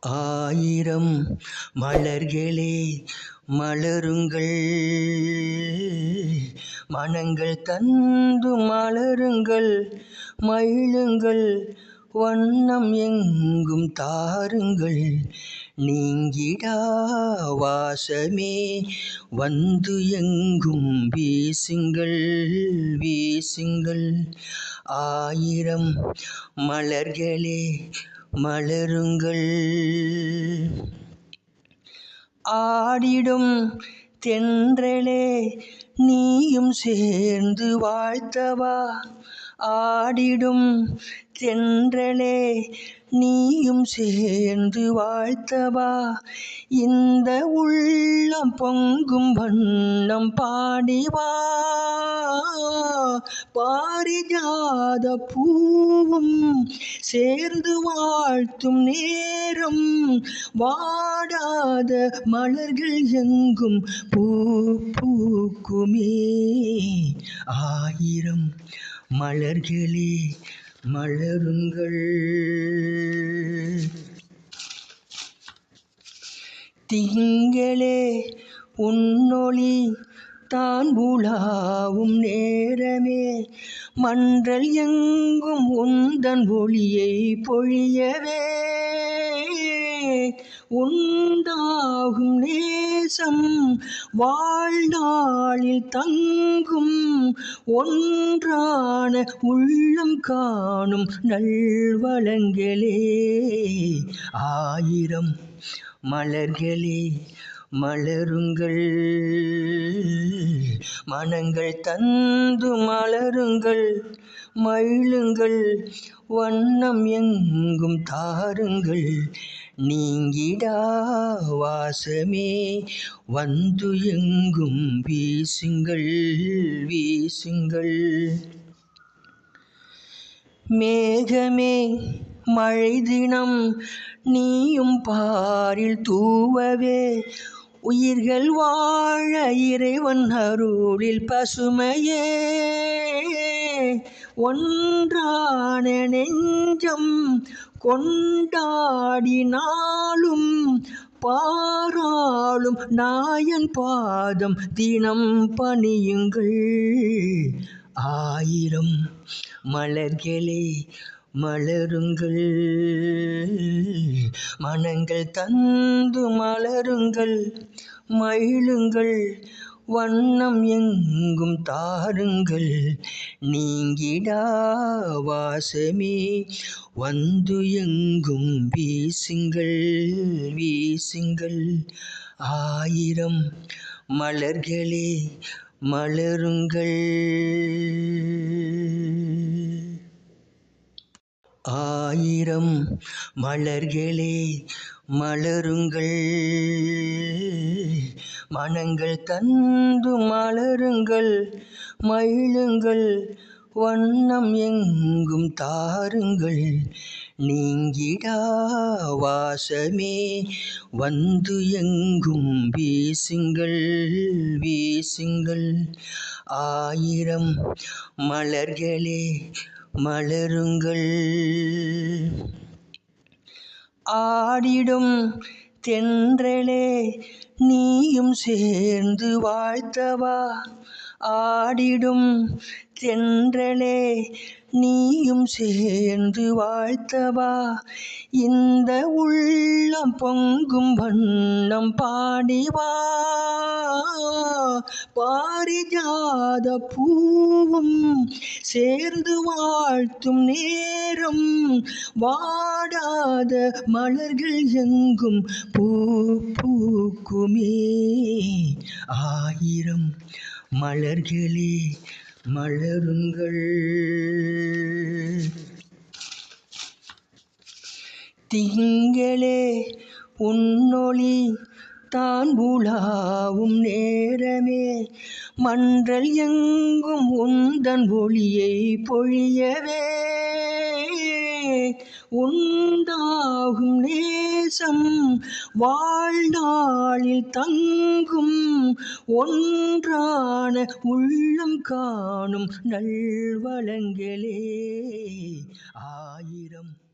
ஆயிரம் மலர்களே மலருங்கள். மனங்கள் தந்து மலருங்கள் மயிலுங்கள். வண்ணம் எங்கும் தாருங்கள். நீங்கிடா வாசமே வந்து எங்கும் வீசுங்கள் வீசுங்கள். ஆயிரம் மலர்களே மலருங்கள். ஆடிடும் தென்றலே நீயும் சேர்ந்து வாழ்த்தவா? ஆடிடும். தென்றலே நீயும் சேர்ந்து வாழ்த்தவா? இந்த உள்ளம் பொங்கும் வண்ணம் பாடிவா? பாரிஜாத பூவும் சேர்ந்து வாழ்த்தும் நேரம். வாடாத மலர்கள் எங்கும் பூ பூக்குமே. ஆயிரம் மலர்களே மலருங்கள். திங்களே உன்னொளி தான் உலாவும் நேரமே. மன்றல் எங்கும் உந்தன் ஒளியை பொழியவே. உண்டாகும் நேசம் வாழ்நாளில் தங்கும் ஒன்றான உள்ளம் காணும் நல்வளங்களே. ஆயிரம் மலர்களே மலருங்கள். மனங்கள் தந்து மலருங்கள். மயிலுங்கள் வண்ணம் எங்கும் தாருங்கள். நீங்கிடா வாசமே வந்து எங்கும் வீசுங்கள் வீசுங்கள். மேகமே மழை தினம் நீயும் பாரில் தூவவே. உயிர்கள் வாழ இறைவன் அருளில் பசுமையே. ஒன்றான நெஞ்சம் கொண்டாடினாலும் பாராளும் நாயன் பாதம் தினம் பணியுங்கள். ஆயிரம் மலர்களே மலருங்கள். மனங்கள் தந்து மலருங்கள் மயிலுங்கள் வண்ணம் எங்கும் தாருங்கள். நீங்கிடா வாசமே வந்து எங்கும் வீசுங்கள் வீசுங்கள். ஆயிரம் மலர்களே மலருங்கள். ஆயிரம் மலர்களே மலருங்கள். மனங்கள் தந்து மலருங்கள் மயிலுங்கள். வண்ணம் எங்கும் தாருங்கள். நீங்கிடா வாசமே வந்து எங்கும் வீசுங்கள் வீசுங்கள். ஆயிரம் மலர்களே மலருங்கள். ஆடிடும் தென்றலே நீயும் சேர்ந்து வாழ்த்தவா? ஆடிடும் தென்றலே நீயும் சேர்ந்து வாழ்த்தவா? இந்த உள்ளம் பொங்கும் வண்ணம் பாடிவா. பாரிஜாத பூவும் சேர்ந்து வாழ்த்தும் நேரம். வாடாத மலர்கள் எங்கும் பூ பூக்குமே. ஆயிரம் மலர்களே மலருங்கள். திங்களே உன்னொளி தான் உலாவும் நேரமே. மன்றல் எங்கும் உந்தன் ஒளியை பொழியவே. உண்டாகும் நேசம் வாழ்நாளில் தங்கும். ஒன்றான உள்ளம் காணும் நல்வளங்களே. ஆயிரம்